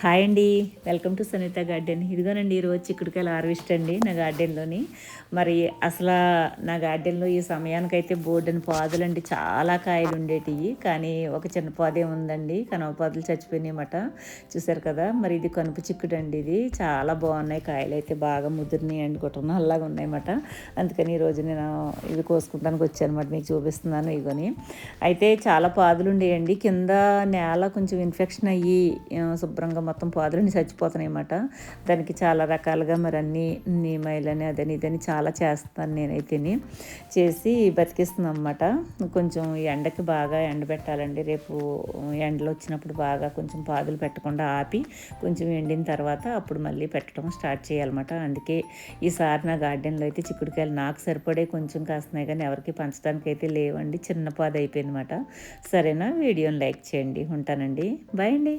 Hi అండి. Welcome to Sunitha garden. ఇదిగోనండి ఈరోజు చిక్కుడుకాయలు హార్వెస్ట్ అండి నా గార్డెన్లోని. మరి అసలు నా గార్డెన్లో ఈ సమయానికైతే బోర్డని పాదులండి చాలా కాయలు ఉండేటివి కానీ ఒక చిన్న పాదే ఉందండి. కనవ పాదులు చచ్చిపోయినాయన్నమాట చూసారు కదా మరి ఇది కనుపు చిక్కుడు అండి ఇది. చాలా బాగున్నాయి కాయలు అయితే. బాగా ముదిరినాయి అండి. కుటుంబం అలాగా ఉన్నాయన్నమాట అందుకని ఈరోజు నేను ఇది కోసుకుంటానికి వచ్చానమాట మీకు చూపిస్తున్నాను ఇగోని అయితే చాలా పాదులు ఉండేయండి. కింద నేల కొంచెం ఇన్ఫెక్షన్ అయ్యి శుభ్రంగా మొత్తం పాదులని చచ్చిపోతున్నాయన్నమాట దానికి చాలా రకాలుగా మరి అన్ని నీమైలని అదని ఇదని చాలా చేస్తాను నేనైతేని. చేసి బతికిస్తున్నాను అనమాట కొంచెం ఎండకి బాగా ఎండబెట్టాలండి రేపు ఎండలు వచ్చినప్పుడు బాగా కొంచెం పాదులు పెట్టకుండా ఆపి కొంచెం ఎండిన తర్వాత అప్పుడు మళ్ళీ పెట్టడం స్టార్ట్ చేయాలన్నమాట అందుకే ఈసారి నా గార్డెన్లో అయితే చిక్కుడుకాయలు నాకు సరిపడే కొంచెం కాస్తున్నాయి కానీ ఎవరికి పంచడానికి అయితే లేవండి. చిన్న పాద అయిపోయిందన్నమాట సరేనా? వీడియోని లైక్ చేయండి. ఉంటానండి. బాయ్ అండి.